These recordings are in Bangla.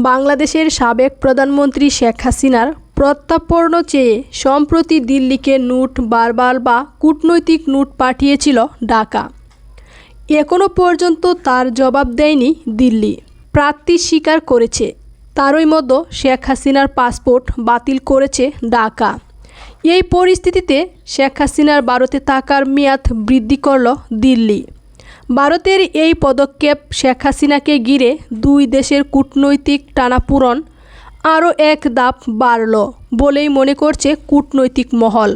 বাংলাদেশের সাবেক প্রধানমন্ত্রী শেখ হাসিনার প্রত্যাপর্ণ চেয়ে সম্প্রতি দিল্লিকে নোট বারবার বা কূটনৈতিক নোট পাঠিয়েছিল ঢাকা। এখনও পর্যন্ত তার জবাব দেয়নি দিল্লি। প্রার্থী স্বীকার করেছে। তারই মধ্যে শেখ হাসিনার পাসপোর্ট বাতিল করেছে ঢাকা। এই পরিস্থিতিতে শেখ হাসিনার ভারতে থাকার মেয়াদ বৃদ্ধি করল দিল্লি। ভারতের এই পদক্ষেপ শেখ হাসিনাকে ঘিরে দুই দেশের কূটনৈতিক টানাপূরণ আরও এক ধাপ বাড়ল বলেই মনে করছে কূটনৈতিক মহল।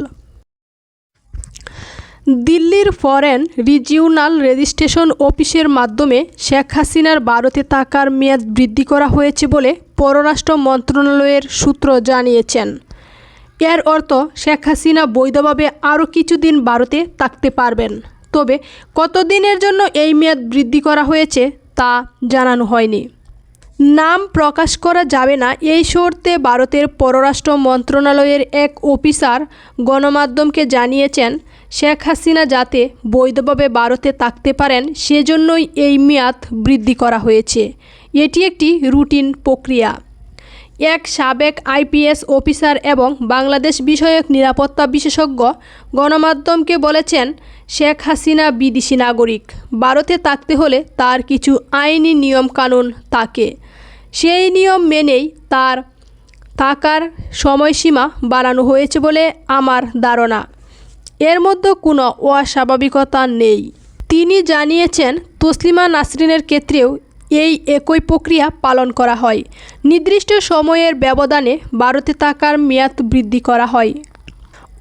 দিল্লির ফরেন রিজিওনাল রেজিস্ট্রেশন অফিসের মাধ্যমে শেখ হাসিনার ভারতে থাকার মেয়াদ বৃদ্ধি করা হয়েছে বলে পররাষ্ট্র মন্ত্রণালয়ের সূত্র জানিয়েছেন। এর অর্থ শেখ হাসিনা বৈধভাবে আরও কিছুদিন ভারতে থাকতে পারবেন। তবে কতদিনের জন্য এই মেয়াদ বৃদ্ধি করা হয়েছে তা জানানো হয়নি। নাম প্রকাশ করা যাবে না এই শর্তে ভারতের পররাষ্ট্র মন্ত্রণালয়ের এক অফিসার গণমাধ্যমকে জানিয়েছেন, শেখ হাসিনা যাতে বৈধভাবে ভারতে থাকতে পারেন, সেজন্যই এই মেয়াদ বৃদ্ধি করা হয়েছে। এটি একটি রুটিন প্রক্রিয়া। এক সাবেক আইপিএস অফিসার এবং বাংলাদেশ বিষয়ক নিরাপত্তা বিশেষজ্ঞ গণমাধ্যমকে বলেছেন, শেখ হাসিনা বিদেশি নাগরিক। ভারতে থাকতে হলে তার কিছু আইনি নিয়মকানুন থাকে। সেই নিয়ম মেনেই তার থাকার সময়সীমা বাড়ানো হয়েছে বলে আমার ধারণা। এর মধ্যে কোনো অস্বাভাবিকতা নেই। তিনি জানিয়েছেন, তসলিমা নাসরিনের ক্ষেত্রেও এই একই প্রক্রিয়া পালন করা হয়। নির্দিষ্ট সময়ের ব্যবধানে ভারতে থাকার মেয়াদ বৃদ্ধি করা হয়।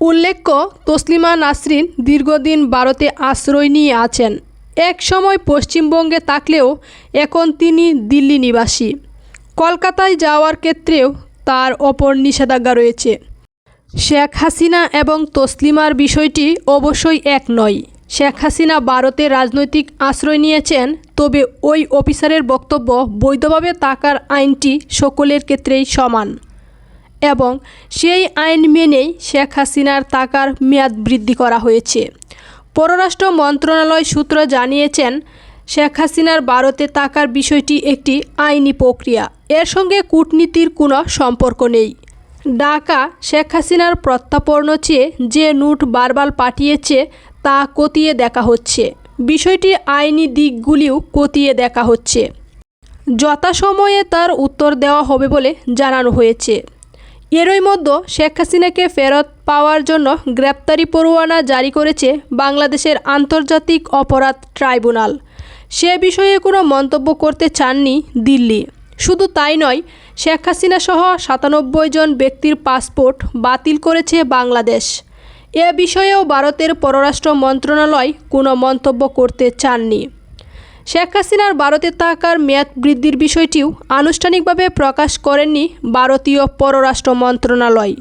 উল্লেখ্য, তসলিমা নাসরিন দীর্ঘদিন ভারতে আশ্রয় নিয়ে আছেন। এক সময় পশ্চিমবঙ্গে থাকলেও এখন তিনি দিল্লি নিবাসী। কলকাতায় যাওয়ার ক্ষেত্রেও তার ওপর নিষেধাজ্ঞা রয়েছে। শেখ হাসিনা এবং তসলিমার বিষয়টি অবশ্যই এক নয়। শেখ হাসিনা ভারতে রাজনৈতিক আশ্রয় নিয়েছেন, তবে ওই অফিসারের বক্তব্য বৈধভাবে তাকার আইনটি সকলের ক্ষেত্রেই সমান এবং সেই আইন মেনেই শেখ হাসিনার তাকার মেয়াদ বৃদ্ধি করা হয়েছে। পররাষ্ট্র মন্ত্রণালয় সূত্র জানিয়েছেন, শেখ হাসিনার ভারতে তাকার বিষয়টি একটি আইনি প্রক্রিয়া। এর সঙ্গে কূটনীতির কোনো সম্পর্ক নেই। ঢাকা, শেখ হাসিনার প্রত্যাপর্ণ চেয়ে যে নোট বারবার পাঠিয়েছে তা কতিয়ে দেখা হচ্ছে। বিষয়টি আইনি দিকগুলিও কতিয়ে দেখা হচ্ছে। যথাসময়ে তার উত্তর দেওয়া হবে বলে জানানো হয়েছে। এরই মধ্যে শেখ হাসিনাকে ফেরত পাওয়ার জন্য গ্রেপ্তারি পরোয়ানা জারি করেছে বাংলাদেশের আন্তর্জাতিক অপরাধ ট্রাইব্যুনাল। সে বিষয়ে কোনো মন্তব্য করতে চাননি দিল্লি। শুধু তাই নয়, শেখ হাসিনা সহ সাতানব্বই জন ব্যক্তির পাসপোর্ট বাতিল করেছে বাংলাদেশ। এ বিষয়েও ভারতের পররাষ্ট্র মন্ত্রণালয় কোনো মন্তব্য করতে চাননি। শেখ হাসিনার ভারতে থাকার মেয়াদ বৃদ্ধির বিষয়টিও আনুষ্ঠানিকভাবে প্রকাশ করেননি ভারতীয় পররাষ্ট্র মন্ত্রণালয়।